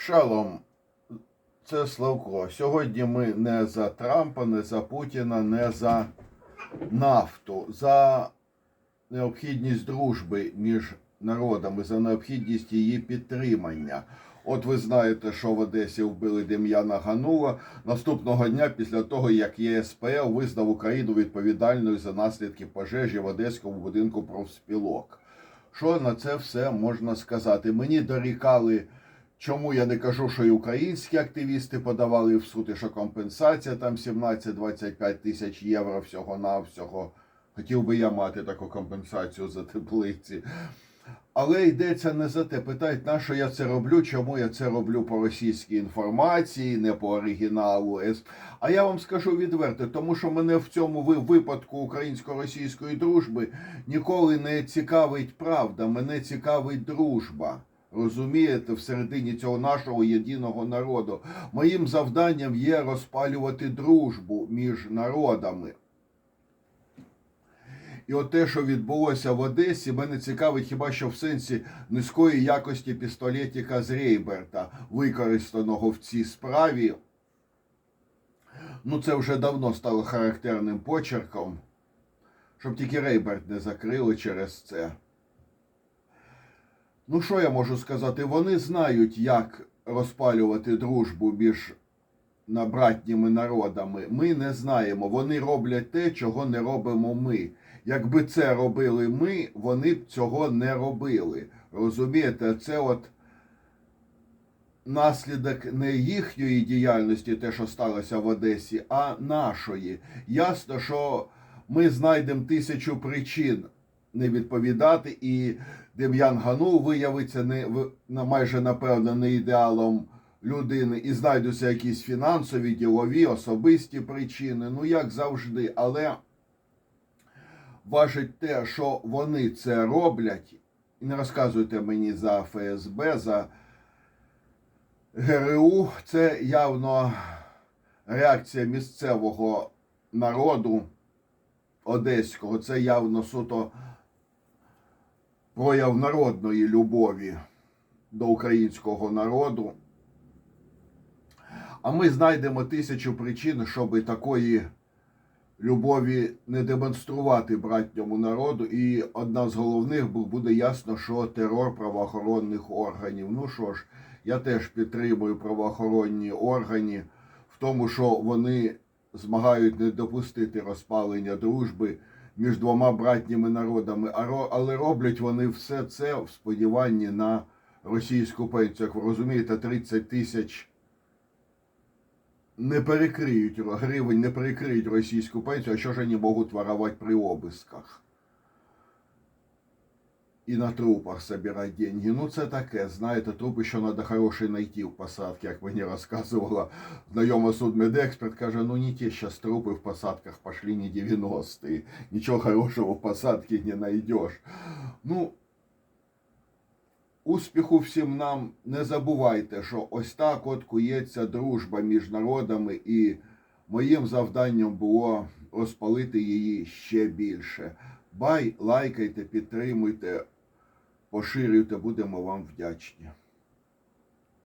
Шалом, це Славко. Сьогодні ми не за Трампа, не за Путіна, не за нафту, за необхідність дружби між народами, за необхідність її підтримання. От ви знаєте, що в Одесі вбили Дем'яна Ганула наступного дня після того, як ЄСПЛ визнав Україну відповідальною за наслідки пожежі в Одеському будинку профспілок. Що на це все можна сказати? Мені дорікали, чому я не кажу, що і українські активісти подавали в суд, і що компенсація там 17-25 тисяч євро всього-навсього. Хотів би я мати таку компенсацію за теплиці. Але йдеться не за те. Питають, на що я це роблю, чому я це роблю по російській інформації, не по оригіналу. А я вам скажу відверто, тому що мене в цьому випадку українсько-російської дружби ніколи не цікавить правда, мене цікавить дружба. Розумієте, всередині цього нашого єдиного народу. Моїм завданням є розпалювати дружбу між народами. І от те, що відбулося в Одесі, мене цікавить хіба що в сенсі низької якості пістолетика з Рейберта, використаного в цій справі. Ну, це вже давно стало характерним почерком, щоб тільки Рейберт не закрили через це. Ну, що я можу сказати? Вони знають, як розпалювати дружбу між братніми народами. Ми не знаємо. Вони роблять те, чого не робимо ми. Якби це робили ми, вони б цього не робили. Розумієте, це от наслідок не їхньої діяльності, те, що сталося в Одесі, а нашої. Ясно, що ми знайдемо тисячу причин не відповідати, і Дем'ян Ганул виявиться не майже напевно не ідеалом людини, і знайдуться якісь фінансові, ділові, особисті причини. Ну як завжди, але важить те, що вони це роблять, і не розказуйте мені за ФСБ, за ГРУ. Це явно реакція місцевого народу одеського. Це явно суто прояв народної любові до українського народу. А ми знайдемо тисячу причин, щоб такої любові не демонструвати братньому народу. І одна з головних буде ясно, що терор правоохоронних органів. Ну що ж, я теж підтримую правоохоронні органи в тому, що вони змагають не допустити розпалення дружби між двома братніми народами, але роблять вони все це в сподіванні на російську пенсію. Як ви розумієте, 30 тисяч не перекриють гривень, не перекриють російську пенсію, а що ж вони можуть варувати при обысках? І на трупах собирать деньги. Ну, це таке, знаєте, трупи ще треба хороший знайти в посадці, як мені розказувала знайома судмедексперт, каже, ну не ті зараз трупи в посадках пошли не 90-ті. Нічого хорошого в посадці не знайдеш. Ну, успіху всім нам не забувайте, що ось так от кується дружба між народами, і моїм завданням було розпалити її ще більше. Бай, лайкайте, підтримуйте, поширюйте, будемо вам вдячні.